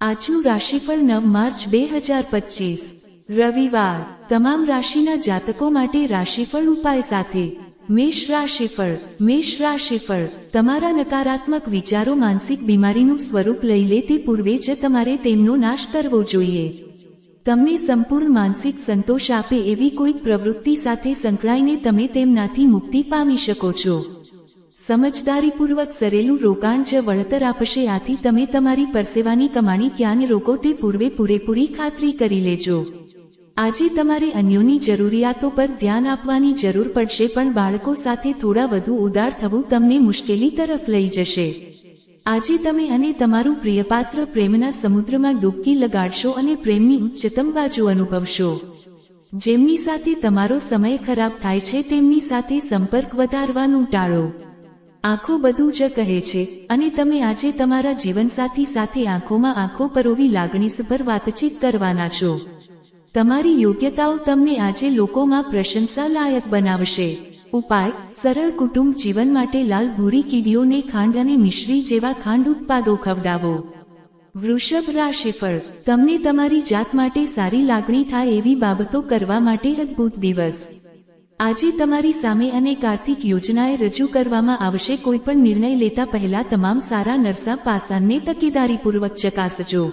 આજનું રાશિફળ નવ માર્ચ બે હજાર પચીસ. રવિવાર. તમામ રાશિના જાતકો માટે રાશિફળ ઉપાય સાથે. મેષ રાશિફળ. મેષ રાશિફળ. તમારા નકારાત્મક વિચારો માનસિક બીમારીનું સ્વરૂપ લઈ લે તે પૂર્વે જ તમારે તેમનો નાશ કરવો જોઈએ. તમને સંપૂર્ણ માનસિક સંતોષ આપે એવી કોઈક પ્રવૃત્તિ સાથે સંકળાઈને તમે તેમનાથી મુક્તિ પામી શકો છો. સમજદારીપૂર્વક સરેલું રોકાણ જ વળતર આપશે. આથી તમે તમારી પરસેવાની કમાણી ક્યાં રોકો તે પૂર્વે પૂરેપૂરી ખાતરી કરી લેજો. આજે તમારે અન્યોની જરૂરિયાતો પર ધ્યાન આપવાની જરૂર પડશે, પણ બાળકો સાથે થોડા વધુ ઉદાર થવું તમને મુશ્કેલી તરફ લઈ જશે. આજે તમે અને તમારું પ્રિયપાત્ર પ્રેમના સમુદ્રમાં ડૂબકી લગાડશો અને પ્રેમની ઉચ્ચતમ બાજુ અનુભવશો. જેમની સાથે તમારો સમય ખરાબ થાય છે, તેમની સાથે સંપર્ક વધારવાનું ટાળો. આંખો બધું જ કહે છે, અને તમે આજે તમારા જીવનસાથી સાથે આંખોમાં આંખો પરોવી લાગણીસભર વાતચીત કરવાના છો. તમારી યોગ્યતાઓ તમને આજે લોકોમાં પ્રશંસા લાયક બનાવશે. ઉપાય, સરળ કુટુંબ જીવન માટે લાલ ભૂરી કીડીઓને ખાંડ અને મિશ્રી જેવા ખાંડ ઉત્પાદો ખવડાવો. વૃષભ રાશિફળ, તમને તમારી જાત માટે સારી લાગણી થાય એવી બાબતો કરવા માટે અદ્ભુત દિવસ. આજે તમારી સામે અનેક આર્થિક યોજનાએ રજૂ કરવામાં આવશે કોઈપણ નિર્ણય લેતા પહેલા તમામ સારા નરસા પાસાને તકેદારીપૂર્વક ચકાસજો.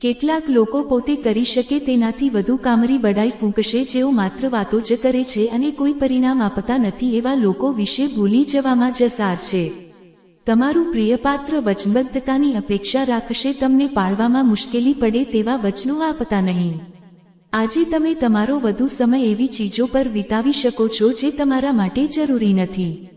કેટલાક લોકો પોતે કરી શકે તેનાથી વધુ કામરી બડાઈ ફૂંકશે જેઓ માત્ર વાતો જ કરે છે અને કોઈ પરિણામ આપતા નથી એવા લોકો વિશે ભૂલી જવામાં જસાર છે. તમારું પ્રિયપાત્ર વચનબદ્ધતાની અપેક્ષા રાખશે તમને પાળવામાં મુશ્કેલી પડે તેવા વચનો આપતા નહીં. આજે તમે તમારો વધુ સમય એવી ચીજો પર વિતાવી શકો છો જે તમારા માટે જરૂરી નથી.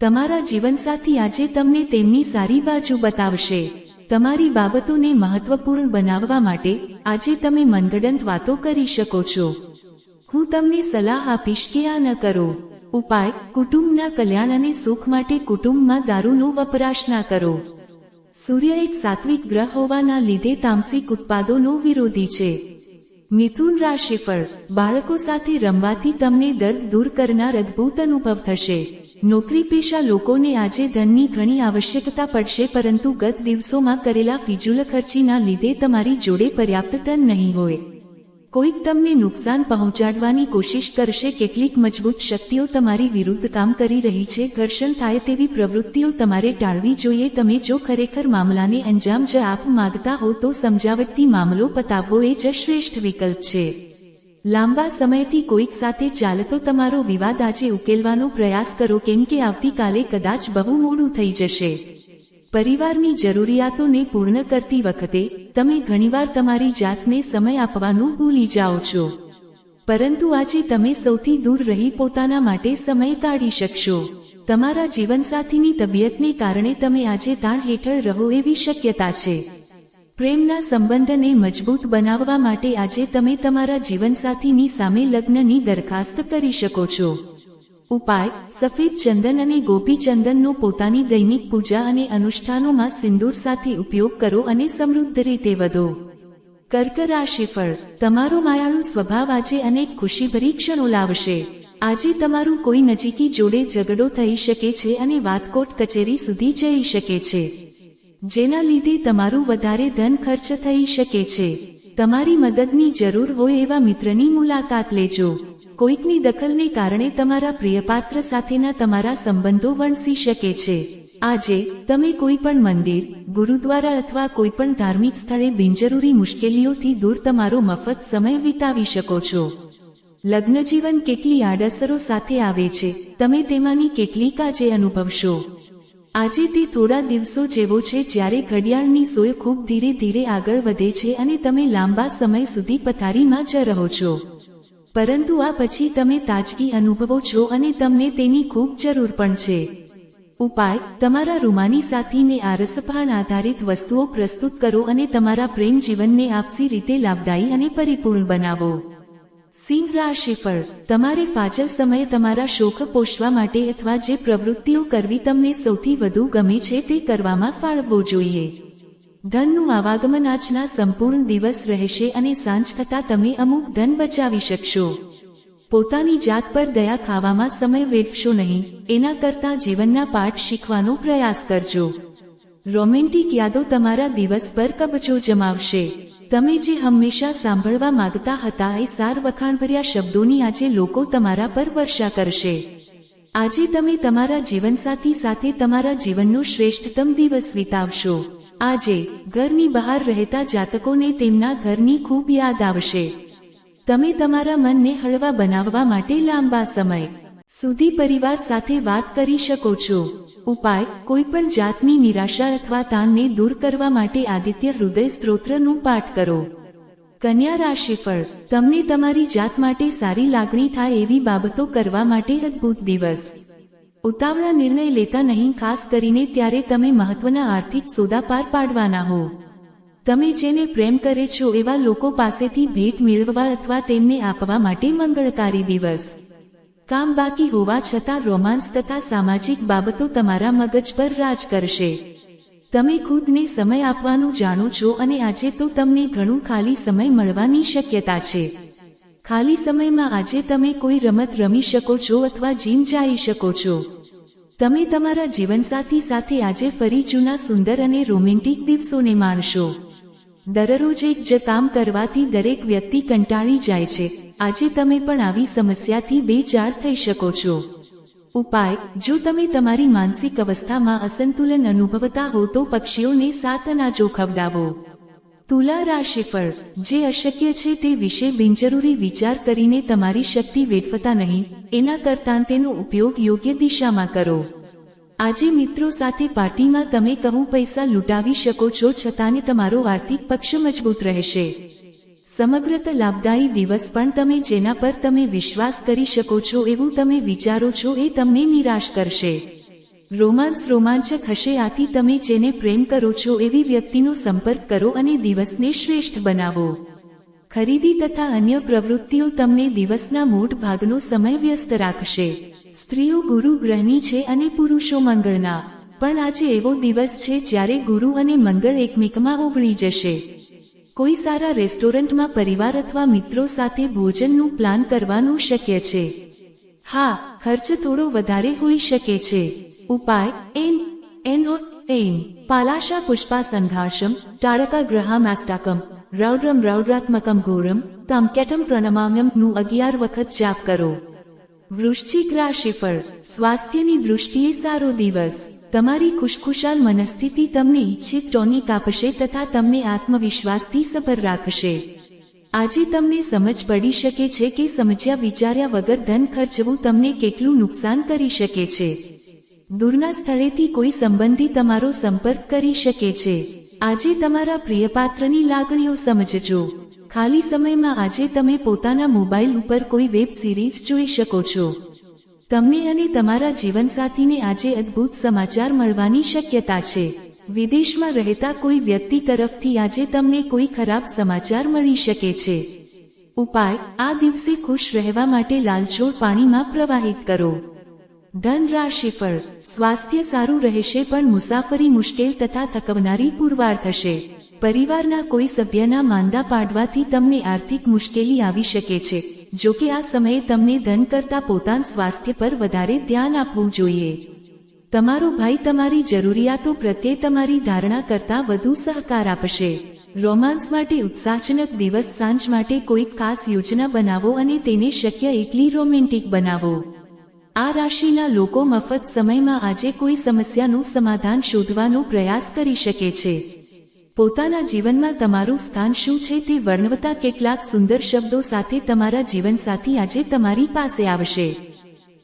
તમારા જીવનસાથી આજે તમને તેમની સારી બાજુ બતાવશે. તમારી બાબતોને મહત્વપૂર્ણ બનાવવા માટે આજે તમે મનગડંત વાતો કરી શકો છો. હું તમને સલાહ આપીશ કે આ ન કરો. ઉપાય, કુટુંબના કલ્યાણ અને સુખ માટે કુટુંબમાં દારૂનો વપરાશ ના કરો. સૂર્ય એક સાત્વિક ગ્રહ હોવાના લીધે તામસિક ઉત્પાદોનો વિરોધી છે. મિથુન રાશિફળ બાળકો સાથે રમવાથી તમને દર્દ દૂર કરનાર અદ્ભુત અનુભવ થશે. નોકરી પેશા લોકોને આજે ધનની ઘણી આવશ્યકતા પડશે પરંતુ ગત દિવસોમાં કરેલા ફિજુલ ખર્ચીના લીધે તમારી જોડે પર્યાપ્ત ધન નહીં હોય. કોઈક તમને નુકસાન પહોંચાડવાની કોશિશ કરશે, કેટલીક મજબૂત શક્તિઓ તમારી વિરુદ્ધ કામ કરી રહી છે, ઘર્ષણ થાય તેવી પ્રવૃત્તિઓ તમારે ટાળવી જોઈએ. તમે જો ખરેખર મામલાને અંજામ જ આપ માગતા હો, તો સમજાવટથી મામલો પતાવવો એ જ શ્રેષ્ઠ વિકલ્પ છે. લાંબા સમયથી કોઈક સાથે ચાલતો તમારો વિવાદ આજે ઉકેલવાનો પ્રયાસ કરો, કેમ કે આવતીકાલે કદાચ બહુ મોડું થઈ જશે. પરિવારની જરૂરિયાતોને પૂર્ણ કરતી વખતે તમે ઘણીવાર તમારી જાતને સમય આપવાનું ભૂલી જાઓ છો. પરંતુ આજે તમે સૌથી દૂર રહી પોતાના માટે સમય કાઢી શકશો. તમારા જીવનસાથીની તબિયતને કારણે તમે આજે તાણ હેઠળ રહો એવી શક્યતા છે. પ્રેમના સંબંધને મજબૂત બનાવવા માટે આજે તમે તમારા જીવનસાથીની સામે લગ્નની દરખાસ્ત કરી શકો છો. ઉપાય, સફેદ ચંદન અને ગોપી ચંદનનો પોતાની દૈનિક પૂજા અને અનુષ્ઠાનોમાં સિંદૂર સાથે ઉપયોગ કરો અને સમૃદ્ધ રીતે વધો. કર્ક રાશિફળ તમારો માયાળુ સ્વભાવ આજે અનેક ખુશીભરી ક્ષણો લાવશે. આજે તમારું કોઈ નજીકી જોડે ઝઘડો થઈ શકે છે અને વાતકોટ કચેરી સુધી જઈ શકે છે. જેના લીધે તમારું વધારે ધન ખર્ચ થઈ શકે છે. તમારી મદદની જરૂર હોય એવા મિત્રની મુલાકાત લેજો. કોઈકની દખલને કારણે તમારા પ્રિયપાત્ર સાથેના તમારા સંબંધો વણસી શકે છે. આજે, તમે કોઈ પણ મંદિર, ગુરુદ્વારા અથવા કોઈ પણ ધાર્મિક સ્થળે બિનજરૂરી મુશ્કેલીઓથી દૂર તમારો મફત સમય વિતાવી શકો છો. લગ્નજીવન કેટલી આડઅસરો સાથે આવે છે, તમે તેમાંની કેટલીક આજે અનુભવશો. આજે તે થોડા દિવસો જેવો છે જ્યારે ઘડિયાળની સોય ખૂબ ધીરે ધીરે આગળ વધે છે અને તમે લાંબા સમય સુધી પથારીમાં જ રહો છો. પરંતુ આ પછી તમે તાજગી અનુભવો છો અને તમને તેની ખૂબ જરૂર પણ છે. ઉપાય, તમારા રૂમાની સાથીને આરસભાણ આધારિત વસ્તુઓ પ્રસ્તુત કરો અને તમારા પ્રેમ જીવનને આપસી રીતે લાભદાયી અને પરિપૂર્ણ બનાવો. સિંહ રાશિફળ તમારે ફાજલ સમયે તમારા શોખ પોષવા માટે અથવા જે પ્રવૃત્તિઓ કરવી તમને સૌથી વધુ ગમે છે તે કરવામાં ફાળવવો જોઈએ. ધનનું આવાગમન આજના સંપૂર્ણ દિવસ રહેશે અને સાંજ થતાં તમે અમુક ધન બચાવી શકશો. પોતાની જાત પર દયા ખાવામાં સમય વેઠશો નહીં, એના કરતાં જીવનના પાઠ શીખવાનો પ્રયાસ કરજો. રોમેન્ટિક યાદો તમારા દિવસ પર કબજો જમાવશે. તમે જે હંમેશા સાંભળવા માંગતા હતા એ સાર વખાણભર્યા શબ્દોની આજે લોકો તમારા પર વર્ષા કરશે. આજે તમે તમારા જીવનસાથી સાથે તમારા જીવનનો શ્રેષ્ઠતમ દિવસ વિતાવશો. આજે ઘરની બહાર રહેતા જાતકોને તેમના ઘરની ખૂબ યાદ આવશે. તમે તમારા મનને હળવા બનાવવા માટે લાંબા સમય સુધી પરિવાર સાથે વાત કરી શકો છો. ઉપાય કોઈ પણ જાતની નિરાશા અથવા તાણને દૂર કરવા માટે આદિત્ય હૃદય સ્ત્રોત્રનું પાઠ કરો. કન્યા રાશિફળ, તમને તમારી જાત માટે સારી લાગણી થાય એવી બાબતો કરવા માટે અદ્ભુત દિવસ. ઉતાવળા નિર્ણય લેતા નહીં, ખાસ કરીને ત્યારે તમે મહત્વના આર્થિક સોદા પાર પાડવાના હો. તમે જેને પ્રેમ કરે છો એવા લોકો પાસેથી ભેટ મેળવવા અથવા તેમને આપવા માટે મંગળકારી દિવસ. કામ બાકી હોવા છતાં રોમાન્સ તથા સામાજિક બાબતો તમારા મગજ પર રાજ કરશે. તમે ખુદને સમય આપવાનું જાણો છો અને આજે તો તમને ઘણું ખાલી સમય મળવાની શક્યતા છે. ખાલી સમયમાં આજે તમે કોઈ રમત રમી શકો છો અથવા જીમ જઈ શકો છો. તમે તમારા જીવનસાથી સાથે આજે ફરી જૂના સુંદર અને રોમેન્ટિક દિવસોને માણશો. દરરોજ એક જ કામ કરવાથી દરેક વ્યક્તિ કંટાળી જાય છે. આજે તમે પણ આવી સમસ્યાથી બે ચાર થઈ શકો છો. ઉપાય, જો તમે તમારી માનસિક અવસ્થામાં અસંતુલન અનુભવતા હો તો પક્ષીઓને સાત અનાજો ખવડાવો તુલા રાશિફળ જે અશક્ય છે તે વિશે બિનજરૂરી વિચાર કરીને તમારી શક્તિ વેઠવતા નહીં, એના કરતાં તેનો ઉપયોગ યોગ્ય દિશામાં કરો. આજે મિત્રો સાથે પાર્ટીમાં તમે કહું પૈસા લૂંટાવી શકો છો છતાં તમારો આર્થિક પક્ષ મજબૂત રહેશે. સમગ્રત લાભદાયી દિવસ પણ તમે જેના પર તમે વિશ્વાસ કરી શકો છો એવું તમે વિચારો છો એ તમને નિરાશ કરશે. રોમાન્સ રોમાંચક હશે આથી તમે જેને પ્રેમ કરો છો એવી વ્યક્તિનો સંપર્ક કરો અને દિવસને શ્રેષ્ઠ બનાવો. ખરીદી તથા અન્ય પ્રવૃત્તિઓ તમને દિવસના મોટ ભાગનો સમય વ્યસ્ત રાખશે. સ્ત્રીઓ ગુરુ ગ્રહની છે અને પુરુષો મંગળના. પણ આજે એવો દિવસ છે જ્યારે ગુરુ અને મંગળ એકમેકમાં ઓગળી જશે. કોઈ સારા રેસ્ટોરન્ટમાં પરિવાર અથવા મિત્રો સાથે ભોજનનું પ્લાન કરવાનું શક્ય છે. હા, ખર્ચ થોડો વધારે હોઈ શકે છે. ઉપાય એન એનો એમ પાલાશા પુષ્પા સંઘાશમ તારકા ગ્રહામાસ્ટાકમ રૌદ્રમ રૌદ્રાત્મકમ ઘોરમ તમ કેટમ પ્રણમામ્યમનું અગિયાર વખત જાપ કરો વૃશ્ચિક રાશિફળ સ્વાસ્થ્યની દૃષ્ટિએ સારો દિવસ તમારી ખુશખુશાલ મનસ્થિતિ તમને ઈચ્છિત ટોનિક આપશે તથા તમને આત્મવિશ્વાસથી સભર રાખશે આજે તમને સમજ પડી શકે છે કે સમજ્યા વિચાર્યા વગર ધન ખર્ચવું તમને કેટલું નુકસાન કરી શકે છે દૂરના સ્થળેથી કોઈ સંબંધી તમારો સંપર્ક કરી શકે છે. આજે તમારા પ્રિયપાત્રની લાગણીઓ સમજજો. ખાલી સમયમાં આજે તમે પોતાના મોબાઈલ ઉપર કોઈ વેબ સિરીઝ જોઈ શકો છો. તમને અને તમારા જીવનસાથીને આજે અદ્ભુત સમાચાર મળવાની શક્યતા છે. વિદેશમાં રહેતા કોઈ વ્યક્તિ તરફથી આજે તમને કોઈ ખરાબ સમાચાર મળી શકે છે. ઉપાય, આ દિવસે ખુશ રહેવા માટે લાલછોડ પાણીમાં પ્રવાહિત કરો. ધન રાશિફળ સ્વાસ્થ્ય સારું રહેશે પણ મુસાફરી મુશ્કેલ તથા થકવનારી પુરવાર થશે. પરિવારના કોઈ સભ્યના માંદા પાડવાથી તમને આર્થિક મુશ્કેલી આવી શકે છે. જો કે આ સમયે તમને ધન કરતા પોતાના સ્વાસ્થ્ય પર વધારે ધ્યાન આપવું જોઈએ. તમારો ભાઈ તમારી જરૂરિયાતો પ્રત્યે તમારી ધારણા કરતા વધુ સહકાર આપશે. રોમાન્સ માટે ઉત્સાહજનક દિવસ સાંજ માટે કોઈક ખાસ યોજના બનાવો અને તેને શક્ય એટલી રોમેન્ટિક બનાવો. આ રાશિના લોકો મફત સમયમાં આજે કોઈ સમસ્યાનું સમાધાન શોધવાનો પ્રયાસ કરી શકે છે. પોતાના જીવનમાં તમારું સ્થાન શું છે તે વર્ણવતા કેટલાક સુંદર શબ્દો સાથે તમારા જીવનસાથી આજે તમારી પાસે આવશે.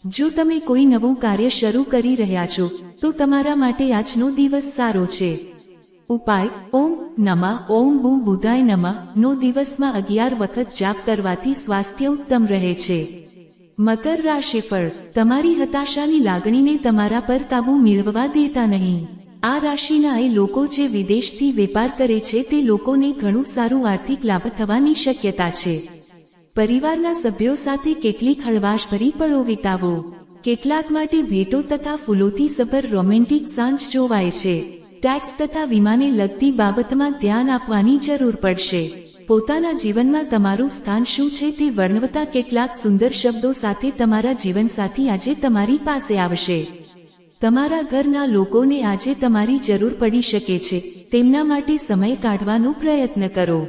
જો તમે કોઈ નવું કાર્ય શરૂ કરી રહ્યા છો, તો તમારા માટે આજનો દિવસ સારો છે. ઉપાય, ઓમ નમા, ઓમ બુ બુધાય નમા, નો દિવસમાં અગિયાર વખત જાપ કરવાથી સ્વાસ્થ્ય ઉત્તમ રહે છે. મકર રાશિ પર તમારી હતાશાની લાગણીને તમારા પર કાબુ મેળવવા દેતા નહીં. આ રાશિના એ લોકો જે વિદેશથી વેપાર કરે છે તે લોકોને ઘણું સારું આર્થિક લાભ થવાની શક્યતા છે. પરિવારના સભ્યો સાથે કેટલીક હળવાશભરી પળો વિતાવો. કેટલાક માટે ભેટો તથા ફૂલોથી સભર રોમેન્ટિક સાંજ જોવાય છે. ટેક્સ તથા વીમાને લગતી બાબતમાં ધ્યાન આપવાની જરૂર પડશે. પોતાના જીવનમાં તમારું સ્થાન શું છે તે વર્ણવતા કેટલાક સુંદર શબ્દો સાથે તમારા જીવનસાથી આજે તમારી પાસે આવશે. તમારા ઘરના લોકોને આજે તમારી જરૂર પડી શકે છે. તેમના માટે સમય કાઢવાનો પ્રયત્ન કરો.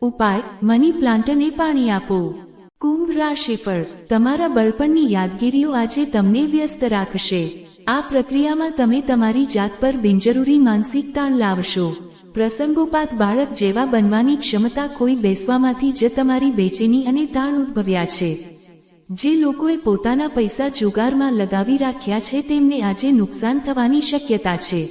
ઉપાય, મની પ્લાન્ટને પાણી આપો. કુંભ રાશિફળ તમારા બળપણની યાદગીરીઓ આજે તમને વ્યસ્ત રાખશે. આ પ્રક્રિયામાં તમે તમારી જાત પર બિનજરૂરી માનસિક તાણ લાવશો. પ્રસંગોપાત બાળક જેવા બનવાની ક્ષમતા કોઈ બેસવામાંથી જ તમારી બેચેની અને તાણ ઉદ્ભવ્યા છે. જે લોકોએ પોતાના પૈસા જુગારમાં લગાવી રાખ્યા છે તેમને આજે નુકસાન થવાની શક્યતા છે.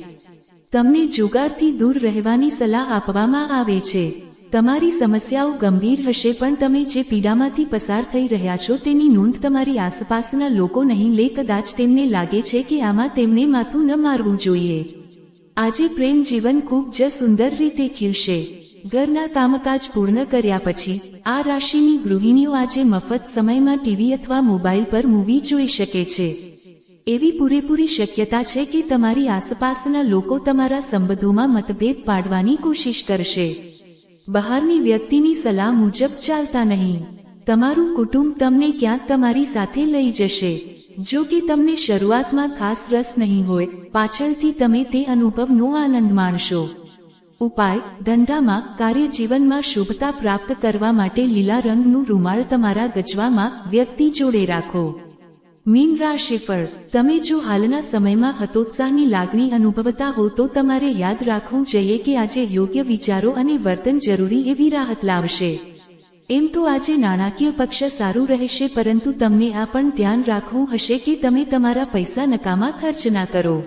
તમને જુગારથી દૂર રહેવાની સલાહ આપવામાં આવે છે. તમારી સમસ્યાઓ ગંભીર હશે પણ તમે જે પીડામાંથી પસાર થઈ રહ્યા છો તેની નોંધ તમારી આસપાસના લોકો નહીં લે કદાચ તેમને લાગે છે કે આમાં તેમને માથું ન મારવું જોઈએ. આજે પ્રેમ જીવન ખૂબ જ સુંદર રીતે ખીલશે. ઘરના કામકાજ પૂર્ણ કર્યા પછી આ રાશિની ગૃહિણીઓ આજે મફત સમયમાં ટીવી અથવા મોબાઈલ પર મૂવી જોઈ શકે છે. એવી પૂરેપૂરી શક્યતા છે કે તમારી આસપાસના લોકો તમારા સંબંધોમાં મતભેદ પાડવાની કોશિશ કરશે. બહારની વ્યક્તિની સલાહ મુજબ ચાલતા નહીં. તમારું કુટુંબ તમને ક્યાંક તમારી સાથે લઈ જશે. જો કે તમને શરૂઆતમાં ખાસ રસ નહીં હોય, પાછળથી તમે તે અનુભવનો આનંદ માણશો. ઉપાય, ધંધામાં, કાર્યજીવનમાં શુભતા પ્રાપ્ત કરવા માટે લીલા રંગનું રૂમાળ તમારા ગજવામાં વ્યક્તિ જોડે રાખો. મીન રાશિફળ તમે જો હાલના સમયમાં હતોત્સાહની લાગણી અનુભવતા હો તો તમારે યાદ રાખવું જોઈએ કે આજે યોગ્ય વિચારો અને વર્તન જરૂરી એવી રાહત લાવશે. એમ તો આજે નાણાકીય પક્ષ સારું રહેશે, પરંતુ તમને આ પણ ધ્યાન રાખવું હશે કે તમે તમારા પૈસા નકામા ખર્ચ ના કરો.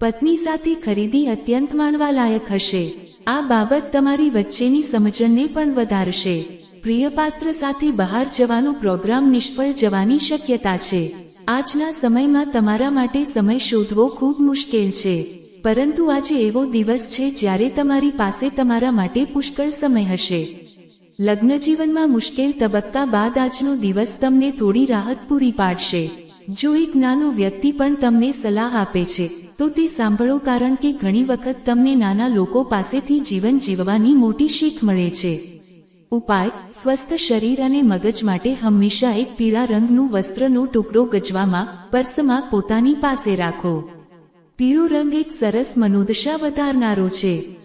પત્ની સાથે ખરીદી અત્યંત માણવાલાયક હશે. આ બાબત તમારી વચ્ચેની સમજણને પણ વધારશે. પ્રિયપાત્ર સાથે બહાર જવાનો પ્રોગ્રામ નિષ્ફળ જવાની શક્યતા છે. આજના સમયમાં તમારા માટે સમય શોધવો ખૂબ મુશ્કેલ છે. પરંતુ આજે એવો દિવસ છે જ્યારે તમારી પાસે તમારા માટે પુષ્કળ સમય હશે. લગ્ન જીવનમાં મુશ્કેલ તબક્કા બાદ આજનો દિવસ તમને થોડી રાહત પૂરી પાડશે. જો એક નાનો વ્યક્તિ પણ તમને સલાહ આપે છે, તો તે સાંભળો કારણ કે ઘણી વખત તમને નાના લોકો પાસેથી જીવન જીવવાની મોટી શીખ મળે છે. ઉપાય, સ્વસ્થ શરીર અને મગજ માટે હંમેશા એક પીળા રંગનું વસ્ત્રનો ટુકડો ગજવામાં, પર્સમાં પોતાની પાસે રાખો. પીળો રંગ એક સરસ મનોદશા વધારનારો છે.